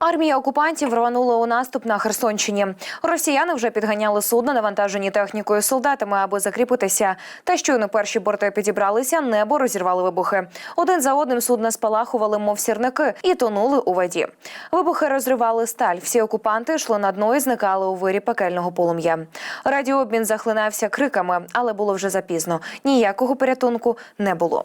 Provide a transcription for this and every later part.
Армія окупантів рванула у наступ на Херсонщині. Росіяни вже підганяли судно, навантажені технікою солдатами, аби закріпитися. Та щойно перші борти підібралися, небо розірвали вибухи. Один за одним судна спалахували, мов сірники, і тонули у воді. Вибухи розривали сталь. Всі окупанти йшли на дно і зникали у вирі пекельного полум'я. Радіообмін захлинався криками, але було вже запізно. Ніякого порятунку не було.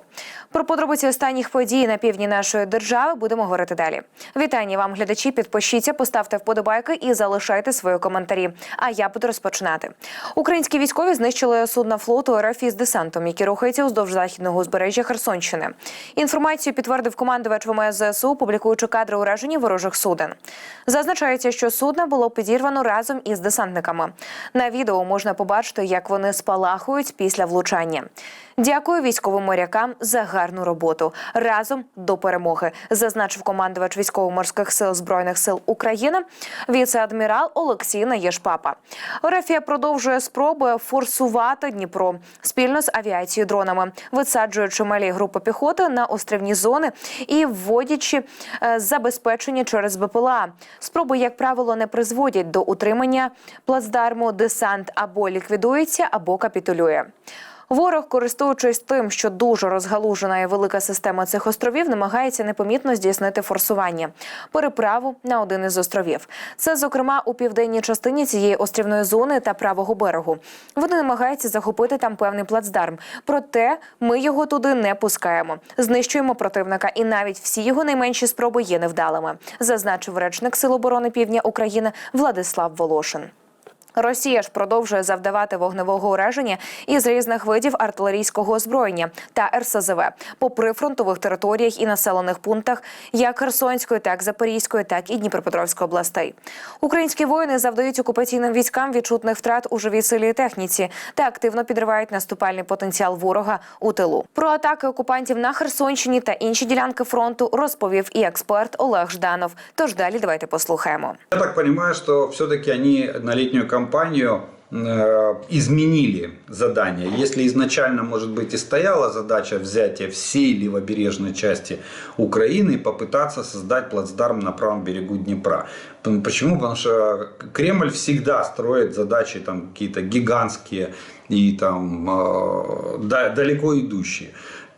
Про подробиці останніх подій на півдні нашої держави будемо говорити далі. Вітання вам, глядачі. Підпишіться, поставте вподобайки і залишайте свої коментарі. А я буду розпочинати. Українські військові знищили судна флоту РФ із десантом, які рухаються уздовж західного узбережжя Херсонщини. Інформацію підтвердив командувач ВМС ЗСУ, публікуючи кадри ураження ворожих суден. Зазначається, що судно було підірвано разом із десантниками. На відео можна побачити, як вони спалахують після влучання. Дякую військовим морякам за гарну роботу. Разом до перемоги, зазначив командувач військово-морських сил збройних сил України, віце-адмірал Олексій Наєшпапа. Рафія продовжує спроби форсувати Дніпро спільно з авіацією дронами, висаджуючи малі групи піхоти на острівні зони і вводячи е, забезпечення через БПЛА. Спроби, як правило, не призводять до утримання плацдарму. Десант або ліквідується, або капітулює. Ворог, користуючись тим, що дуже розгалужена і велика система цих островів, намагається непомітно здійснити форсування переправу на один із островів. Це, зокрема, у південній частині цієї острівної зони та правого берегу. Вони намагаються захопити там певний плацдарм. Проте ми його туди не пускаємо. Знищуємо противника, і навіть всі його найменші спроби є невдалими, зазначив речник Сил оборони Півдня України Владислав Волошин. Росія ж продовжує завдавати вогневого ураження із різних видів артилерійського озброєння та РСЗВ по прифронтових територіях і населених пунктах як Херсонської, так Запорізької, так і Дніпропетровської областей. Українські воїни завдають окупаційним військам відчутних втрат у живій силі і техніці та активно підривають наступальний потенціал ворога у тилу. Про атаки окупантів на Херсонщині та інші ділянки фронту розповів і експерт Олег Жданов. Тож далі давайте послухаємо. Я так понимаю, что все-таки они на летнюю кампанию э, изменили задание. Если изначально, может быть, и стояла задача взятия всей левобережной части Украины и попытаться создать плацдарм на правом берегу Днепра. П- Почему? Потому что Кремль всегда строит задачи там какие-то гигантские и там э, да- далеко идущие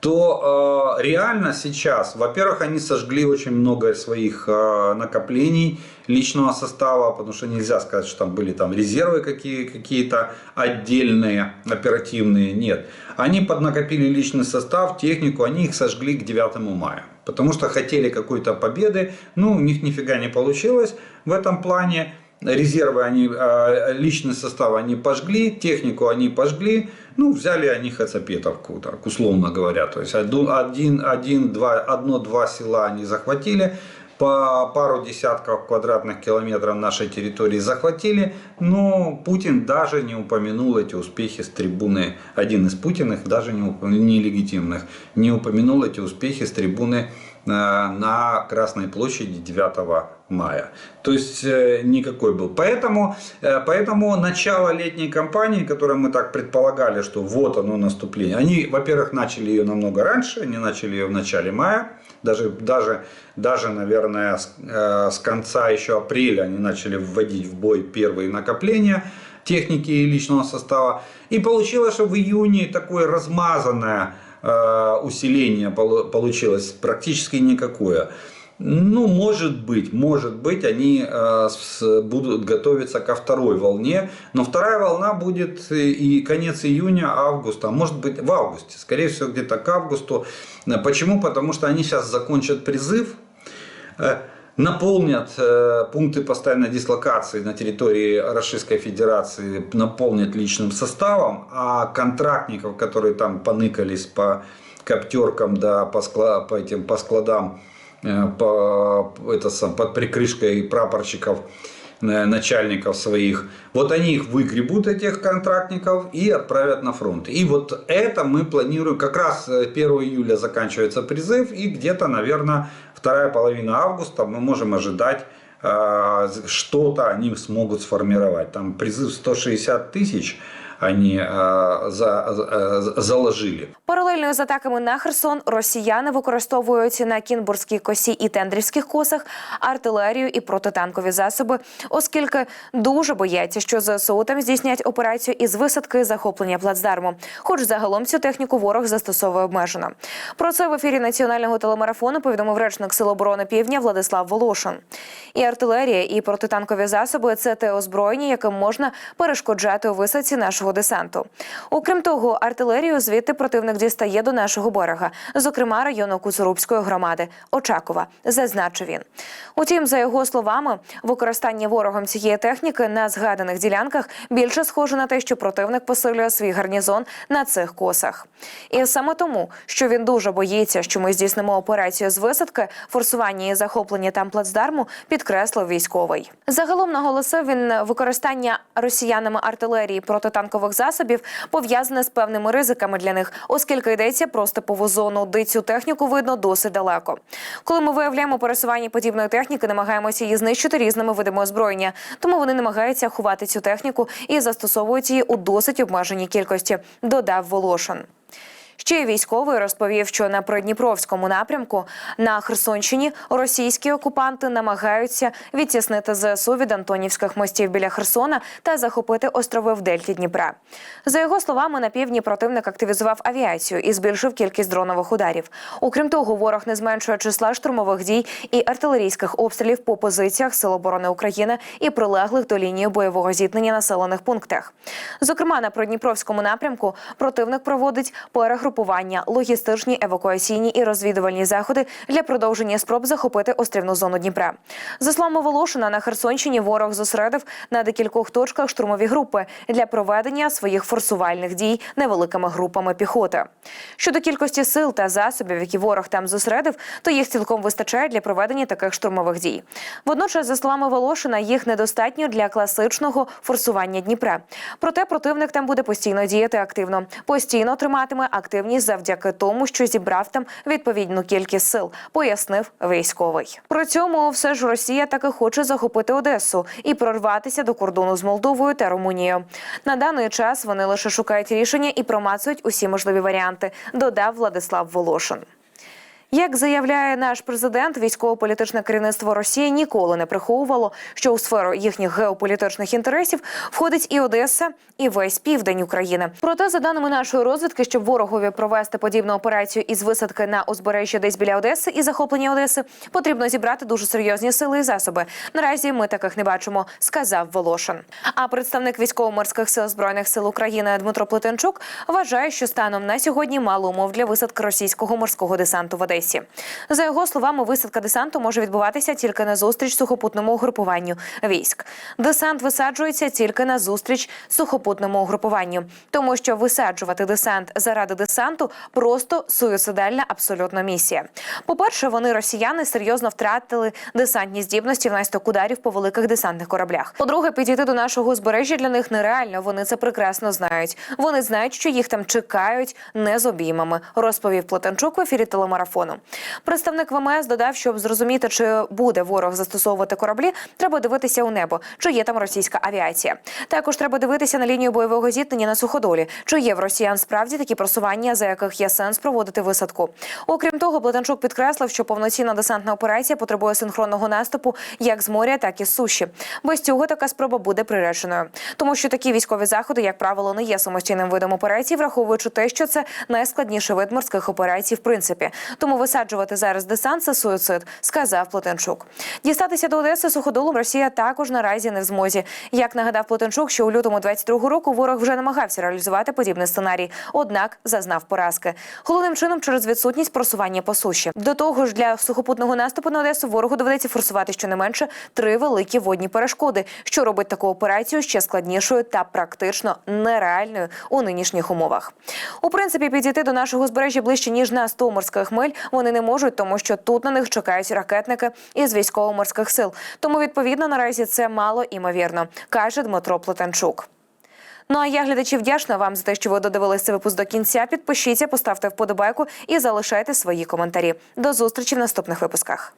То э, реально сейчас, во-первых, они сожгли очень много своих э, накоплений личного состава, потому что нельзя сказать, что там были там резервы какие, какие-то отдельные, оперативные, нет. Они поднакопили личный состав, технику, они их сожгли к 9 мая. Потому что хотели какой-то победы, ну, у них нифига не получилось в этом плане. Резервы они, э, личный состав они пожгли, технику они пожгли, ну, взяли они Хацапетовку, так, условно говоря. То есть один, один, два, одно-два села они захватили, по пару десятков квадратных километров нашей территории захватили, но Путин даже не упомянул эти успехи с трибуны, один из Путиных, даже не нелегитимных, не упомянул эти успехи с трибуны на Красной площади 9 мая. То есть э, никакой был. Поэтому, э, поэтому начало летней кампании, которую мы так предполагали, что вот оно наступление, они, во-первых, начали ее намного раньше, они начали ее в начале мая, даже, даже, даже наверное, с, э, с конца еще апреля они начали вводить в бой первые накопления техники и личного состава. И получилось, что в июне такое размазанное э, усиление полу- получилось, практически никакое. Ну, может быть, может быть, они э, будут готовиться ко второй волне, но вторая волна будет и конец июня, августа, может быть в августе, скорее всего где-то к августу. Э, Почему? Потому что они сейчас закончат призыв, э, наполнят э, пункты постоянной дислокации на территории Российской Федерации, наполнят личным составом, а контрактников, которые там поныкались по коптеркам, да, по, скла- по, этим, по складам, э, по, это, сам, под прикрышкой прапорщиков, начальников своих. Вот они их выгребут, этих контрактников, и отправят на фронт. И вот это мы планируем, как раз э, 1 июля заканчивается призыв, и где-то, наверное, вторая половина августа мы можем ожидать э, что-то они смогут сформировать. Там призыв 160 тысяч, они за- за- заложили. Паралельно з атаками на Херсон росіяни використовують на Кінбурзькій косі і Тендрівських косах артилерію і протитанкові засоби, оскільки дуже бояться, що ЗСУ там здійснять операцію із висадки захоплення плацдарму. Хоч загалом цю техніку ворог застосовує обмежено. Про це в ефірі національного телемарафону повідомив речник Сил оборони Півдня Владислав Волошин. І артилерія, і протитанкові засоби це те озброєння, яким можна перешкоджати у висадці нашого десанту. Окрім того, артилерію звідти противник дістає до нашого берега, зокрема району Куцурубської громади Очакова, зазначив він. Утім, за його словами, використання ворогом цієї техніки на згаданих ділянках більше схоже на те, що противник посилює свій гарнізон на цих косах. І саме тому, що він дуже боїться, що ми здійснимо операцію з висадки, форсування і захоплення там плацдарму, підкреслив військовий. Загалом наголосив він використання росіянами артилерії протитанкових засобів пов'язане з певними ризиками для них, оскільки йдеться про степову зону, де цю техніку видно досить далеко. Коли ми виявляємо пересування подібної техніки, намагаємося її знищити різними видами озброєння, тому вони намагаються ховати цю техніку і застосовують її у досить обмеженій кількості. Додав Волошин. Ще й військовий розповів, що на Придніпровському напрямку на Херсонщині російські окупанти намагаються відтіснити ЗСУ від Антонівських мостів біля Херсона та захопити острови в дельті Дніпра. За його словами, на півдні противник активізував авіацію і збільшив кількість дронових ударів. Окрім того, ворог не зменшує числа штурмових дій і артилерійських обстрілів по позиціях Сил оборони України і прилеглих до лінії бойового зіткнення населених пунктах. Зокрема, на Придніпровському напрямку противник проводить перегрупування, логістичні, евакуаційні і розвідувальні заходи для продовження спроб захопити острівну зону Дніпра. За словами Волошина, на Херсонщині ворог зосередив на декількох точках штурмові групи для проведення своїх форсувальних дій невеликими групами піхоти. Щодо кількості сил та засобів, які ворог там зосередив, то їх цілком вистачає для проведення таких штурмових дій. Водночас, за словами Волошина, їх недостатньо для класичного форсування Дніпра. Проте противник там буде постійно діяти активно, постійно триматиме активність завдяки тому, що зібрав там відповідну кількість сил, пояснив військовий. При цьому все ж Росія таки хоче захопити Одесу і прорватися до кордону з Молдовою та Румунією. На даний час вони лише шукають рішення і промацують усі можливі варіанти, додав Владислав Волошин. Як заявляє наш президент, військово-політичне керівництво Росії ніколи не приховувало, що у сферу їхніх геополітичних інтересів входить і Одеса, і весь південь України. Проте, за даними нашої розвідки, щоб ворогові провести подібну операцію із висадки на узбережжя десь біля Одеси і захоплення Одеси, потрібно зібрати дуже серйозні сили і засоби. Наразі ми таких не бачимо, сказав Волошин. А представник військово-морських сил збройних сил України Дмитро Плетенчук вважає, що станом на сьогодні мало умов для висадки російського морського десанту в Одесі. За його словами, висадка десанту може відбуватися тільки на зустріч сухопутному угрупуванню військ. Десант висаджується тільки на зустріч сухопутному угрупуванню, тому що висаджувати десант заради десанту просто суїцидальна абсолютно місія. По-перше, вони росіяни серйозно втратили десантні здібності внаслідок ударів по великих десантних кораблях. По-друге, підійти до нашого узбережжя для них нереально. Вони це прекрасно знають. Вони знають, що їх там чекають не з обіймами, розповів Плетенчук в ефірі телемарафону. Представник ВМС додав, щоб зрозуміти, чи буде ворог застосовувати кораблі, треба дивитися у небо, чи є там російська авіація. Також треба дивитися на лінію бойового зіткнення на суходолі, чи є в росіян справді такі просування, за яких є сенс проводити висадку. Окрім того, Плетенчук підкреслив, що повноцінна десантна операція потребує синхронного наступу як з моря, так і з суші. Без цього така спроба буде приреченою, тому що такі військові заходи, як правило, не є самостійним видом операції, враховуючи те, що це найскладніший вид морських операцій, в принципі. Тому висаджувати зараз десант це суїцид, сказав Плетенчук. Дістатися до Одеси суходолом Росія також наразі не в змозі. Як нагадав Плетенчук, що у лютому 22-го року ворог вже намагався реалізувати подібний сценарій, однак зазнав поразки. Головним чином через відсутність просування по суші. До того ж, для сухопутного наступу на Одесу ворогу доведеться форсувати щонайменше три великі водні перешкоди, що робить таку операцію ще складнішою та практично нереальною у нинішніх умовах. У принципі, підійти до нашого узбережжя ближче ніж на 100 морських миль вони не можуть, тому що тут на них чекають ракетники із військово-морських сил. Тому відповідно наразі це мало імовірно, каже Дмитро Плетенчук. Ну а я глядачі вдячна вам за те, що ви додивилися цей випуск до кінця. Підпишіться, поставте вподобайку і залишайте свої коментарі. До зустрічі в наступних випусках.